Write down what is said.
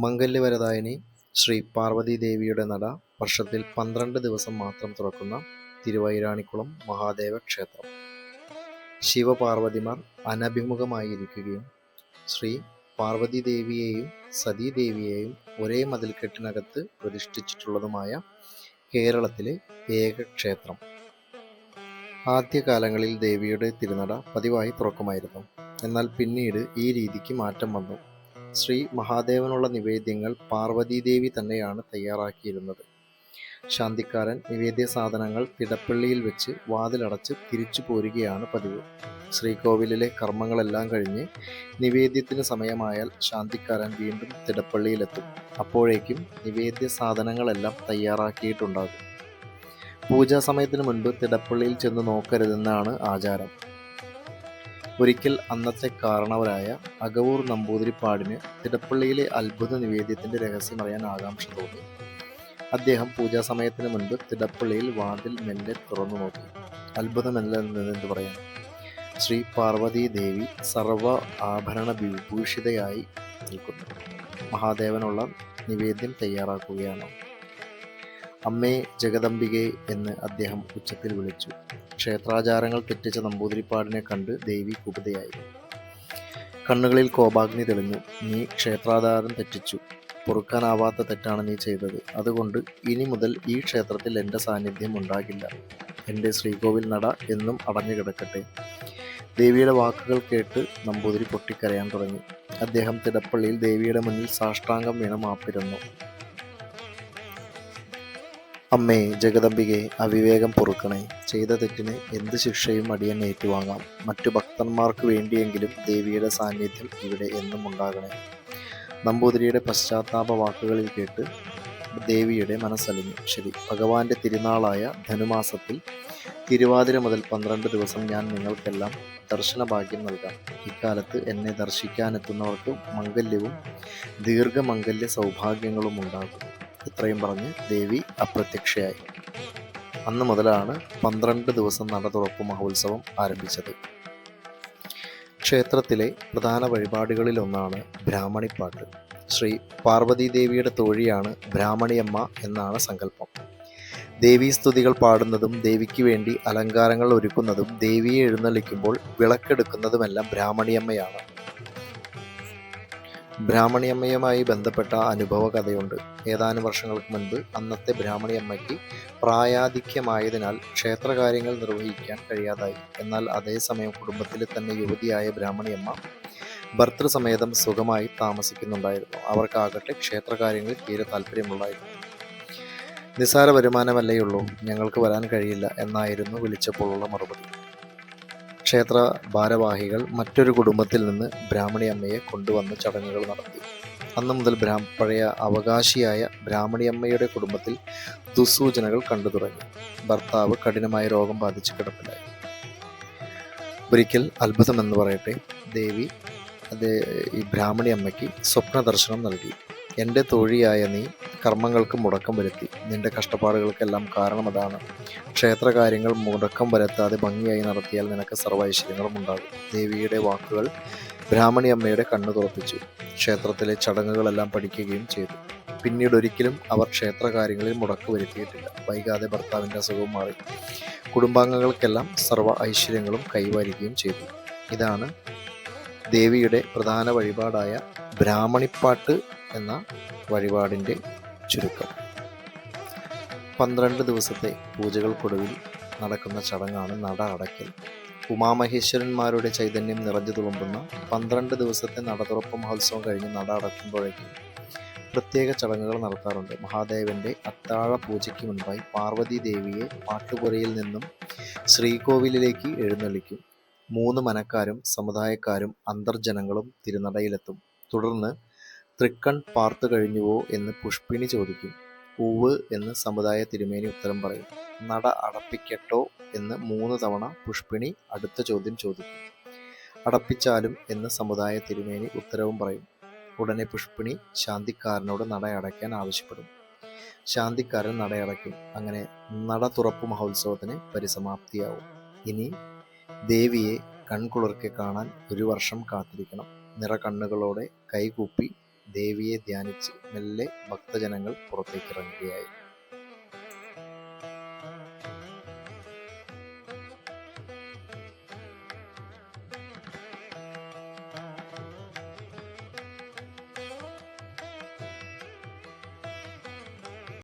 മംഗല്യവരദായിനി ശ്രീ പാർവതി ദേവിയുടെ നട വർഷത്തിൽ പന്ത്രണ്ട് ദിവസം മാത്രം തുറക്കുന്ന തിരുവൈരാണിക്കുളം മഹാദേവ ക്ഷേത്രം ശിവപാർവതിമാർ അനഭിമുഖമായിരിക്കുകയും ശ്രീ പാർവതി ദേവിയെയും സതീദേവിയെയും ഒരേ മതിൽക്കെട്ടിനകത്ത് പ്രതിഷ്ഠിച്ചിട്ടുള്ളതുമായ കേരളത്തിലെ ഏക ക്ഷേത്രം ആദ്യകാലങ്ങളിൽ ദേവിയുടെ തിരുനട പതിവായി തുറക്കുമായിരുന്നു. എന്നാൽ പിന്നീട് ഈ രീതിക്ക് മാറ്റം വന്നു. ശ്രീ മഹാദേവനുള്ള നിവേദ്യങ്ങൾ പാർവതീദേവി തന്നെയാണ് തയ്യാറാക്കിയിരുന്നത്. ശാന്തിക്കാരൻ നിവേദ്യ സാധനങ്ങൾ തിടപ്പള്ളിയിൽ വെച്ച് വാതിലടച്ച് തിരിച്ചു പോരുകയാണ് പതിവ്. ശ്രീകോവിലിലെ കർമ്മങ്ങളെല്ലാം കഴിഞ്ഞ് നിവേദ്യത്തിന് സമയമായാൽ ശാന്തിക്കാരൻ വീണ്ടും തിടപ്പള്ളിയിലെത്തും. അപ്പോഴേക്കും നിവേദ്യ സാധനങ്ങളെല്ലാം തയ്യാറാക്കിയിട്ടുണ്ടാകും. പൂജാ സമയത്തിന് മുൻപ് തിടപ്പള്ളിയിൽ ചെന്ന് നോക്കരുതെന്നാണ് ആചാരം. ഒരിക്കൽ അന്നത്തെ കാരണവരായ അകവൂർ നമ്പൂതിരിപ്പാടിന് തിടപ്പള്ളിയിലെ അത്ഭുത നിവേദ്യത്തിന്റെ രഹസ്യം അറിയാൻ ആകാംക്ഷ തോന്നി. അദ്ദേഹം പൂജാ സമയത്തിന് മുൻപ് തിടപ്പള്ളിയിൽ വാതിൽ മെല്ലെ തുറന്നു നോക്കി. അത്ഭുതമല്ല എന്ന് പറയാം? ശ്രീ പാർവതീ ദേവി സർവ ആഭരണ വിഭൂഷിതയായി നിൽക്കുന്നു. മഹാദേവനുള്ള നിവേദ്യം തയ്യാറാക്കുകയാണ്. അമ്മേ ജഗദംബികെ എന്ന് അദ്ദേഹം ഉച്ചത്തിൽ വിളിച്ചു. ക്ഷേത്രാചാരങ്ങൾ തെറ്റിച്ച നമ്പൂതിരിപ്പാടിനെ കണ്ട് ദേവി കുപിതയായി. കണ്ണുകളിൽ കോപാഗ്നി തെളിഞ്ഞു. നീ ക്ഷേത്രാധാരം തെറ്റിച്ചു. പൊറുക്കാനാവാത്ത തെറ്റാണ് നീ ചെയ്തത്. അതുകൊണ്ട് ഇനി മുതൽ ഈ ക്ഷേത്രത്തിൽ എന്റെ സാന്നിധ്യം ഉണ്ടാകില്ല. എന്റെ ശ്രീകോവിൽ നട എന്നും അടഞ്ഞു കിടക്കട്ടെ. ദേവിയുടെ വാക്കുകൾ കേട്ട് നമ്പൂതിരി പൊട്ടിക്കരയാൻ തുടങ്ങി. അദ്ദേഹം തിടപ്പള്ളിയിൽ ദേവിയുടെ മുന്നിൽ സാഷ്ടാംഗം വീണ മാപ്പിരുന്നു. അമ്മേ ജഗദംബികെ അവിവേകം പൊറുക്കണേ. ചെയ്ത തെറ്റിന് എന്ത് ശിക്ഷയും അടിയൻ ഏറ്റുവാങ്ങാം. മറ്റു ഭക്തന്മാർക്ക് വേണ്ടിയെങ്കിലും ദേവിയുടെ സാന്നിധ്യം ഇവിടെ എന്നും ഉണ്ടാകണേ. നമ്പൂതിരിയുടെ പശ്ചാത്താപ വാക്കുകളിൽ കേട്ട് ദേവിയുടെ മനസ്സലിഞ്ഞു. ശരി ഭഗവാന്റെ തിരുനാളായ ധനുമാസത്തിൽ തിരുവാതിര മുതൽ പന്ത്രണ്ട് ദിവസം ഞാൻ നിങ്ങൾക്കെല്ലാം ദർശന ഭാഗ്യം നൽകാം. ഇക്കാലത്ത് എന്നെ ദർശിക്കാനെത്തുന്നവർക്ക് മംഗല്യവും ദീർഘമംഗല്യ സൗഭാഗ്യങ്ങളും ഉണ്ടാകും ഇത്രയും പറഞ്ഞ് ദേവി അപ്രത്യക്ഷയായി. അന്ന് മുതലാണ് പന്ത്രണ്ട് ദിവസം നട തുറപ്പ് മഹോത്സവം ആരംഭിച്ചത്. ക്ഷേത്രത്തിലെ പ്രധാന വഴിപാടുകളിലൊന്നാണ് ബ്രാഹ്മണിപ്പാട്ട്. ശ്രീ പാർവതി ദേവിയുടെ തോഴിയാണ് ബ്രാഹ്മണിയമ്മ എന്നാണ് സങ്കല്പം. ദേവീസ്തുതികൾ പാടുന്നതും ദേവിക്ക് വേണ്ടി അലങ്കാരങ്ങൾ ഒരുക്കുന്നതും ദേവിയെ എഴുന്നള്ളിക്കുമ്പോൾ വിളക്കെടുക്കുന്നതുമെല്ലാം ബ്രാഹ്മണിയമ്മയാണ്. ബ്രാഹ്മണിയമ്മയുമായി ബന്ധപ്പെട്ട അനുഭവ കഥയുണ്ട് ഏതാനും വർഷങ്ങൾക്ക് മുൻപ് അന്നത്തെ ബ്രാഹ്മണിയമ്മയ്ക്ക് പ്രായാധിക്യമായതിനാൽ ക്ഷേത്രകാര്യങ്ങൾ നിർവഹിക്കാൻ കഴിയാതായി. എന്നാൽ അതേസമയം കുടുംബത്തിലെ തന്നെ യുവതിയായ ബ്രാഹ്മണിയമ്മ ഭർത്തൃസമേതം സുഖമായി താമസിക്കുന്നുണ്ടായിരുന്നു. അവർക്കാകട്ടെ ക്ഷേത്രകാര്യങ്ങളിൽ തീരെ താല്പര്യമുള്ളായിരുന്നു നിസാര വരുമാനമല്ലേയുള്ളൂ ഞങ്ങൾക്ക് വരാൻ കഴിയില്ല എന്നായിരുന്നു വിളിച്ചപ്പോഴുള്ള മറുപടി. ക്ഷേത്ര ഭാരവാഹികൾ മറ്റൊരു കുടുംബത്തിൽ നിന്ന് ബ്രാഹ്മണി അമ്മയെ കൊണ്ടുവന്ന് ചടങ്ങുകൾ നടത്തി. അന്ന് മുതൽ ബ്രാ പഴയ അവകാശിയായ ബ്രാഹ്മണിയമ്മയുടെ കുടുംബത്തിൽ ദുസ്സൂചനകൾ കണ്ടു തുടങ്ങി. ഭർത്താവ് കഠിനമായ രോഗം ബാധിച്ച് കിടപ്പിലായി. ഒരിക്കൽ അത്ഭുതമെന്ന് പറയട്ടെ ദേവി അത് ഈ ബ്രാഹ്മണി അമ്മയ്ക്ക് സ്വപ്ന ദർശനം നൽകി. എന്റെ തോഴിയായ നീ കർമ്മങ്ങൾക്ക് മുടക്കം വരുത്തി. നിന്റെ കഷ്ടപ്പാടുകൾക്കെല്ലാം കാരണം അതാണ്. ക്ഷേത്രകാര്യങ്ങൾ മുടക്കം വരുത്താതെ ഭംഗിയായി നടത്തിയാൽ നിനക്ക് സർവ ഐശ്വര്യങ്ങളും ഉണ്ടാകും. ദേവിയുടെ വാക്കുകൾ ബ്രാഹ്മണി അമ്മയുടെ കണ്ണു തുറപ്പിച്ചു. ക്ഷേത്രത്തിലെ ചടങ്ങുകളെല്ലാം പഠിക്കുകയും ചെയ്തു. പിന്നീട് ഒരിക്കലും അവർ ക്ഷേത്രകാര്യങ്ങളിൽ മുടക്ക് വരുത്തിയിട്ടില്ല. വൈകാതെ ഭർത്താവിന്റെ അസുഖവും മാറി. കുടുംബാംഗങ്ങൾക്കെല്ലാം സർവ ഐശ്വര്യങ്ങളും കൈവരികയും ചെയ്തു. ഇതാണ് ദേവിയുടെ പ്രധാന വഴിപാടായ ബ്രാഹ്മണിപ്പാട്ട് എന്ന വഴിപാടിന്റെ ചുരുക്കം. പന്ത്രണ്ട് ദിവസത്തെ പൂജകൾക്കൊടുവിൽ നടക്കുന്ന ചടങ്ങാണ് നട അടയ്ക്കൽ. ഉമാമഹേശ്വരന്മാരുടെ ചൈതന്യം നിറഞ്ഞു തുളുമ്പുന്ന പന്ത്രണ്ട് ദിവസത്തെ നടതുറപ്പ് മഹോത്സവം കഴിഞ്ഞ് നട അടയ്ക്കുമ്പോഴേക്കും പ്രത്യേക ചടങ്ങുകൾ നടത്താറുണ്ട്. മഹാദേവന്റെ അത്താഴ പൂജയ്ക്ക് മുൻപായി പാർവതി ദേവിയെ പാട്ടുപുരയിൽ നിന്നും ശ്രീകോവിലിലേക്ക് എഴുന്നള്ളിക്കും. മൂന്ന് മനക്കാരും സമുദായക്കാരും അന്തർജനങ്ങളും തിരുനടയിലെത്തും. തുടർന്ന് തൃക്കൺ പാർത്തു കഴിഞ്ഞുവോ എന്ന് പുഷ്പിണി ചോദിക്കും. ഉവ് എന്ന് സമുദായ തിരുമേനി ഉത്തരം പറയും. നട അടപ്പിക്കട്ടോ എന്ന് മൂന്ന് തവണ പുഷ്പിണി അടുത്ത ചോദ്യം ചോദിക്കും. അടപ്പിച്ചാലും എന്ന് സമുദായ തിരുമേനി ഉത്തരവും പറയും. ഉടനെ പുഷ്പിണി ശാന്തിക്കാരനോട് നട അടയ്ക്കാൻ ആവശ്യപ്പെടും. ശാന്തിക്കാരൻ നടയടയ്ക്കും അങ്ങനെ നട തുറപ്പ് മഹോത്സവത്തിന് പരിസമാപ്തിയാവും. ഇനി ദേവിയെ കൺകുളിർക്കെ കാണാൻ ഒരു വർഷം കാത്തിരിക്കണം. നിറകണ്ണുകളോടെ കൈകൂപ്പി ദേവിയെ ധ്യാനിച്ച് മെല്ലെ ഭക്തജനങ്ങൾ പുറത്തേക്കിറങ്ങുകയായി.